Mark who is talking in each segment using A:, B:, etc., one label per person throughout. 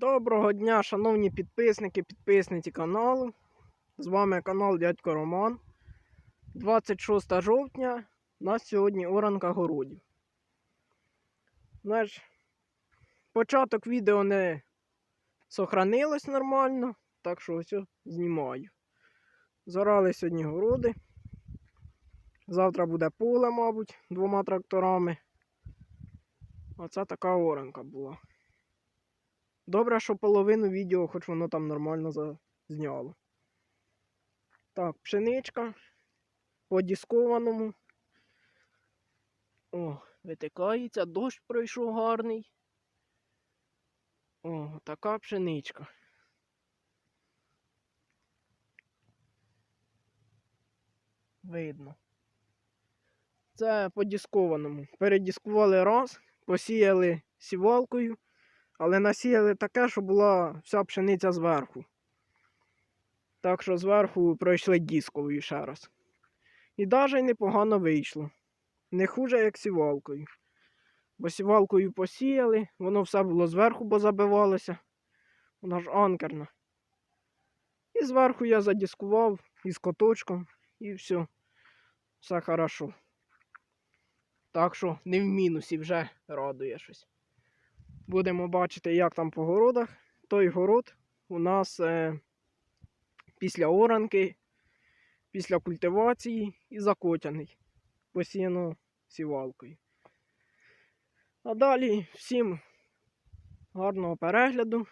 A: Доброго дня, шановні підписники, підписниці каналу. З вами канал Дядько Роман. 26 жовтня. У нас сьогодні оранка городів. Знаєш, початок відео не сохранилось нормально, так що ось знімаю. Зорали сьогодні городи. Завтра буде поле, мабуть, двома тракторами. Оце така оранка була. Добре, що половину відео, хоч воно там нормально зазняло. Так, пшеничка по дискованому. О, витикається, дощ пройшов гарний. О, така пшеничка. Видно. Це по дискованому. Передіскували раз, посіяли сівалкою. Але насіяли таке, що була вся пшениця зверху. Так що зверху пройшли дисковою ще раз. І навіть непогано вийшло. Не хуже, як сівалкою. Бо сівалкою посіяли, воно все було зверху, бо забивалося. Вона ж анкерна. І зверху я задіскував із коточком і все. Все хорошо. Так що не в мінусі вже радує щось. Будемо бачити, як там по городах. Той город у нас е, після оранки, після культивації і закотяний. Посіяно сівалкою. А далі всім гарного перегляду.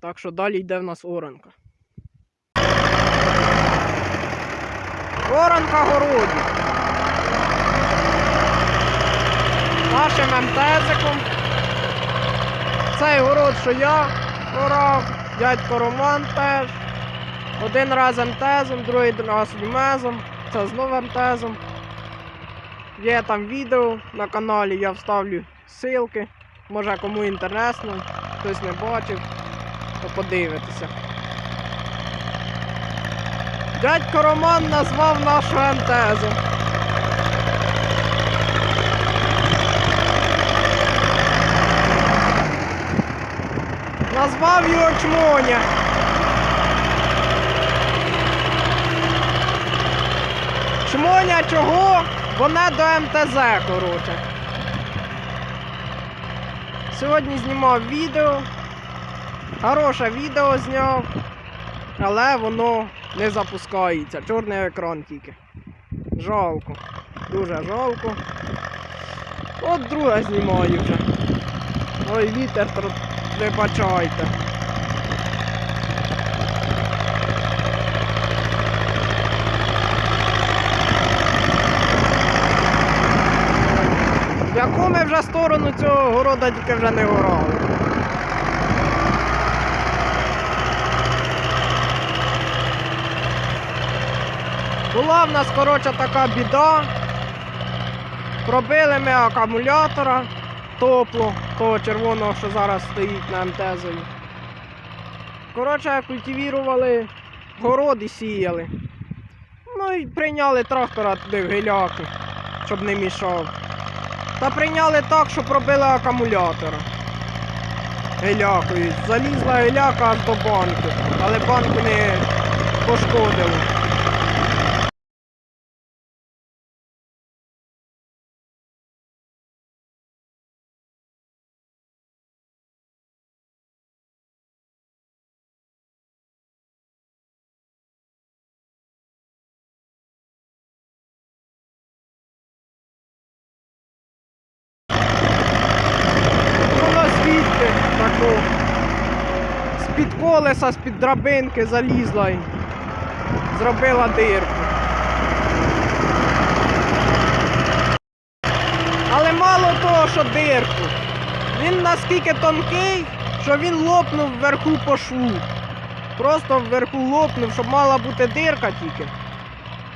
A: Так що далі йде в нас оранка. Оранка городів. Нашим МТЗиком. Цей город, що я орав, дядько Роман теж. Один раз МТЗом, другий раз лімезом, це знову МТЗом. Є там відео на каналі, я вставлю ссылки. Може кому інтересно, хтось не бачив, то подивитися. Дядько Роман назвав нашу МТЗу. Назвав його чмоня. Чмоня чого? Бо не до МТЗ, коротше. Сьогодні знімав відео. Хороше відео зняв, але воно не запускається. Чорний екран тільки. Жалко. Дуже жалко. От друге знімаю вже. Ой, вітер Вибачайте. В яку ми вже сторону цього города тільки вже не горали. Була в нас, коротше, така біда. Пробили ми акумулятора топло того червоного, що зараз стоїть на МТЗові. Коротше, культивірували город і сіяли. Ну і прийняли трактора туди в геляки, щоб не мішав. Та прийняли так, що пробили акумулятора. Гелякою. Залізла геляка аж до банку, але банку не пошкодило. З-під колеса, з-під драбинки залізла і зробила дирку. Але мало того, що дирку. Він наскільки тонкий, що він лопнув вверху по шву. Просто вверху лопнув, щоб мала бути дирка тільки.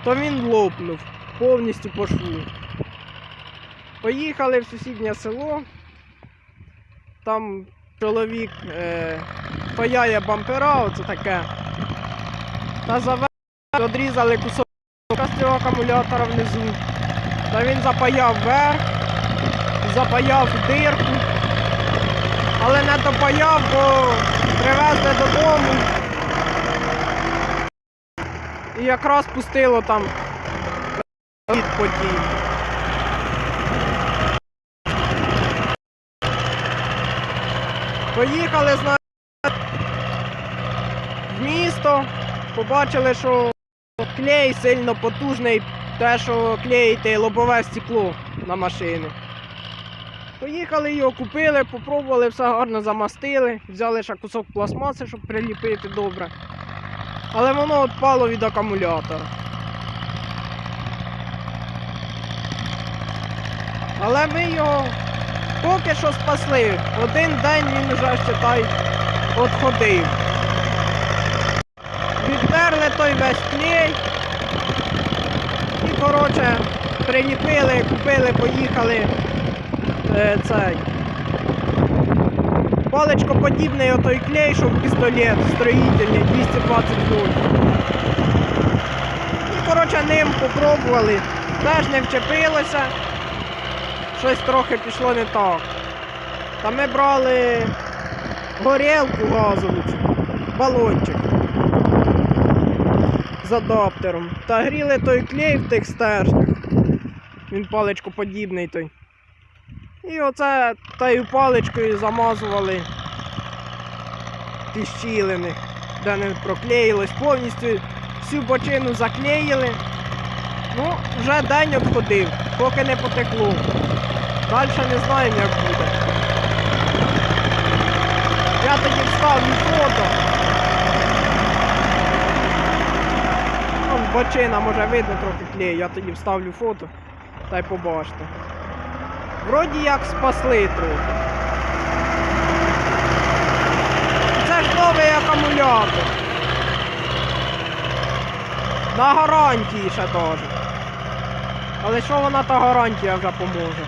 A: То він лопнув повністю по шву. Поїхали в сусіднє село. Там чоловік е, паяє бампера, оце таке. Та завели, одрізали кусок з цього акумулятора внизу. Та він запаяв вверх, запаяв дирку. але не допаяв, бо привезли додому. І якраз пустило там від подій. Поїхали, знаєте, в місто, побачили, що клей сильно потужний, те, що клеїти лобове стекло на машини. Поїхали його, купили, попробували, все гарно замастили, взяли ще кусок пластмаси, щоб приліпити добре. Але воно відпало від акумулятора. Але ми його поки що спасли. Один день він вже считай отходив. Той весь клей. І, коротше, приліпили, купили, поїхали е, цей. Паличкоподібний отой клей, що в пістолет строїтельний 220 вольт. І, коротше, ним попробували. Теж не вчепилося. Щось трохи пішло не так. Та ми брали горілку газову, балончик з адаптером. Та гріли той клей в тих стержнях. Він паличкоподібний той. І оце тою паличкою замазували ті щілини, де не проклеїлось, повністю всю бочину заклеїли. Ну, вже день обходив, поки не потекло. Далі не знаємо, як буде. Я тоді вставлю фото. Вон бочина, може видно трохи клею, я тоді вставлю фото та й побачите. Вроді як спасли трохи. Це ж новий акумулятор. На гарантії ще теж. Але що вона та гарантія вже поможе?